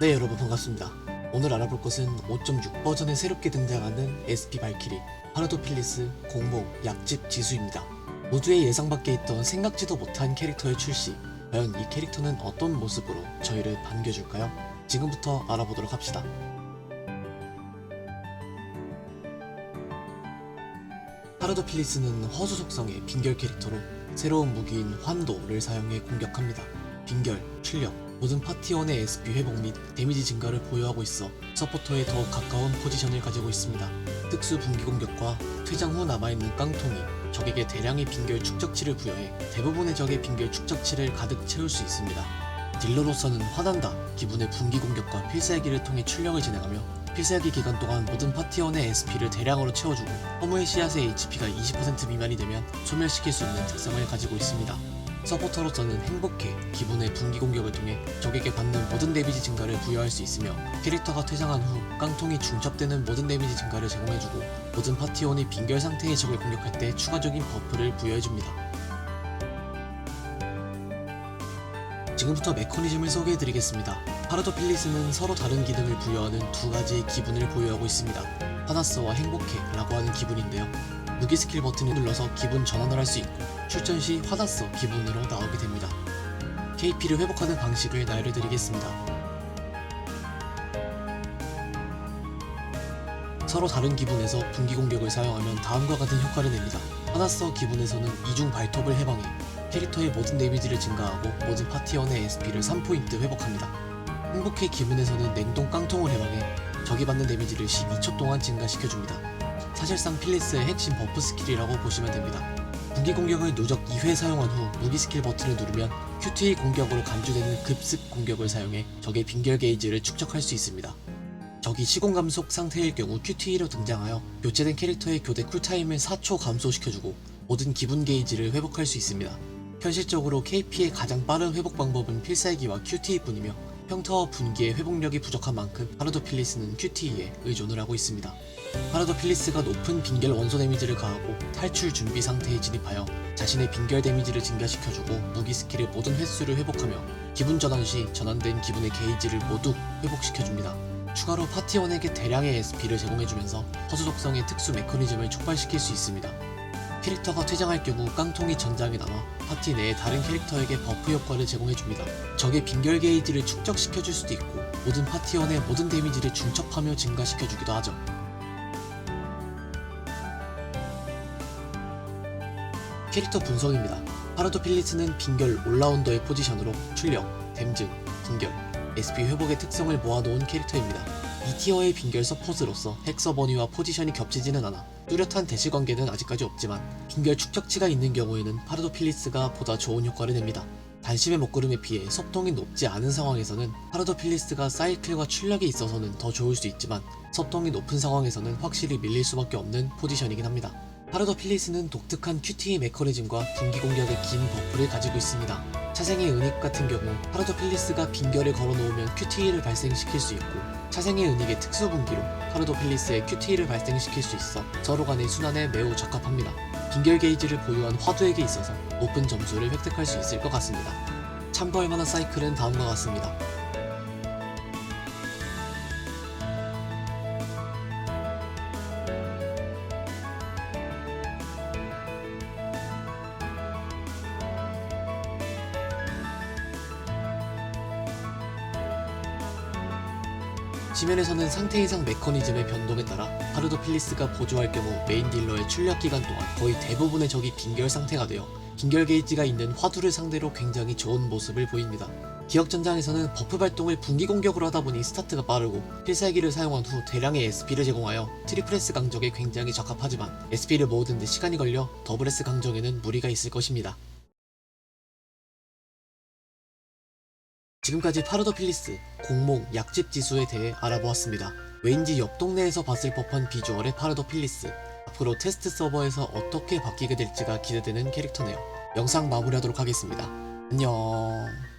네 여러분 반갑습니다. 오늘 알아볼 것은 5.6 버전에 새롭게 등장하는 SP 발키리, 파라도필리스, 공몽, 약집 지수입니다. 모두의 예상 밖에 있던 생각지도 못한 캐릭터의 출시. 과연 이 캐릭터는 어떤 모습으로 저희를 반겨줄까요? 지금부터 알아보도록 합시다. 파라도필리스는 허수 속성의 빈결 캐릭터로 새로운 무기인 환도를 사용해 공격합니다. 빈결, 출력, 모든 파티원의 SP 회복 및 데미지 증가를 보유하고 있어 서포터에 더욱 가까운 포지션을 가지고 있습니다. 특수 분기 공격과 퇴장 후 남아있는 깡통이 적에게 대량의 빈결 축적치를 부여해 대부분의 적의 빈결 축적치를 가득 채울 수 있습니다. 딜러로서는 화난다 기분의 분기 공격과 필살기를 통해 출력을 진행하며 필살기 기간 동안 모든 파티원의 SP를 대량으로 채워주고 허무의 씨앗의 HP가 20% 미만이 되면 소멸시킬 수 있는 특성을 가지고 있습니다. 서포터로서는 행복해 기본의 분기 공격을 통해 적에게 받는 모든 데미지 증가를 부여할 수 있으며 캐릭터가 퇴장한 후 깡통이 중첩되는 모든 데미지 증가를 제공해주고 모든 파티원이 빈결 상태의 적을 공격할 때 추가적인 버프를 부여해줍니다. 지금부터 메커니즘을 소개해드리겠습니다. 파라도필리스는 서로 다른 기능을 부여하는 두 가지의 기분을 보유하고 있습니다. 하나스와 행복해 라고 하는 기분인데요. 무기 스킬 버튼을 눌러서 기분 전환을 할 수 있고 출전 시 화다서 기분으로 나오게 됩니다. KP를 회복하는 방식을 나열해 드리겠습니다. 서로 다른 기분에서 분기 공격을 사용하면 다음과 같은 효과를 냅니다. 하나서 기분에서는 이중 발톱을 해방해 캐릭터의 모든 데미지를 증가하고 모든 파티원의 SP를 3포인트 회복합니다. 행복해 기분에서는 냉동 깡통을 해방해 적이 받는 데미지를 12초 동안 증가시켜줍니다. 사실상 필리스의 핵심 버프 스킬이라고 보시면 됩니다. 무기 공격을 누적 2회 사용한 후 무기 스킬 버튼을 누르면 QTE 공격으로 간주되는 급습 공격을 사용해 적의 빈결 게이지를 축적할 수 있습니다. 적이 시공 감속 상태일 경우 QTE로 등장하여 교체된 캐릭터의 교대 쿨타임을 4초 감소시켜주고 모든 기분 게이지를 회복할 수 있습니다. 현실적으로 KP의 가장 빠른 회복 방법은 필살기와 QTE뿐이며 평타와 분기의 회복력이 부족한 만큼 파라도필리스는 QTE에 의존을 하고 있습니다. 파라도필리스가 높은 빈결 원소 데미지를 가하고 탈출 준비 상태에 진입하여 자신의 빈결 데미지를 증가시켜주고 무기 스킬의 모든 횟수를 회복하며 기분 전환 시 전환된 기분의 게이지를 모두 회복시켜줍니다. 추가로 파티원에게 대량의 SP를 제공해주면서 허수 독성의 특수 메커니즘을 촉발시킬 수 있습니다. 캐릭터가 퇴장할 경우 깡통이 전장에 남아 파티 내의 다른 캐릭터에게 버프 효과를 제공해줍니다. 적의 빈결 게이지를 축적시켜줄 수도 있고 모든 파티원의 모든 데미지를 중첩하며 증가시켜주기도 하죠. 캐릭터 분석입니다. 파라도 필리스는 빈결 올라운더의 포지션으로 출력, 댐증, 빈결, SP 회복의 특성을 모아놓은 캐릭터입니다. 2티어의 빈결 서포트로서 헥서 버니와 포지션이 겹치지는 않아 뚜렷한 대시 관계는 아직까지 없지만 빈결 축적치가 있는 경우에는 파라도필리스가 보다 좋은 효과를 냅니다. 단심의 먹구름에 비해 속동이 높지 않은 상황에서는 파라도필리스가 사이클과 출력이 있어서는 더 좋을 수 있지만 속동이 높은 상황에서는 확실히 밀릴 수밖에 없는 포지션이긴 합니다. 파라도필리스는 독특한 QTE 메커니즘과 분기 공격의 긴 버프를 가지고 있습니다. 차생의 은익 같은 경우 파라도필리스가 빈결을 걸어놓으면 QTE를 발생시킬 수 있고 차생의 은익의 특수 분기로 파라도필리스의 QTE를 발생시킬 수 있어 서로 간의 순환에 매우 적합합니다. 빈결 게이지를 보유한 화두에게 있어서 높은 점수를 획득할 수 있을 것 같습니다. 참고할 만한 사이클은 다음과 같습니다. 시면에서는 상태 이상 메커니즘의 변동에 따라 파르도 필리스가 보조할 경우 메인 딜러의 출력 기간 동안 거의 대부분의 적이 빈결 상태가 되어 빈결 게이지가 있는 화두를 상대로 굉장히 좋은 모습을 보입니다. 기억 전장에서는 버프 발동을 분기 공격으로 하다 보니 스타트가 빠르고 필살기를 사용한 후 대량의 SP를 제공하여 트리플 S 강적에 굉장히 적합하지만 SP를 모으는데 시간이 걸려 더블 S 강적에는 무리가 있을 것입니다. 지금까지 파르도필리스, 공몽, 약집 지수에 대해 알아보았습니다. 왠지 옆 동네에서 봤을 법한 비주얼의 파르도필리스. 앞으로 테스트 서버에서 어떻게 바뀌게 될지가 기대되는 캐릭터네요. 영상 마무리하도록 하겠습니다. 안녕.